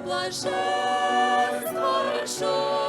блаженство решено.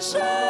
山。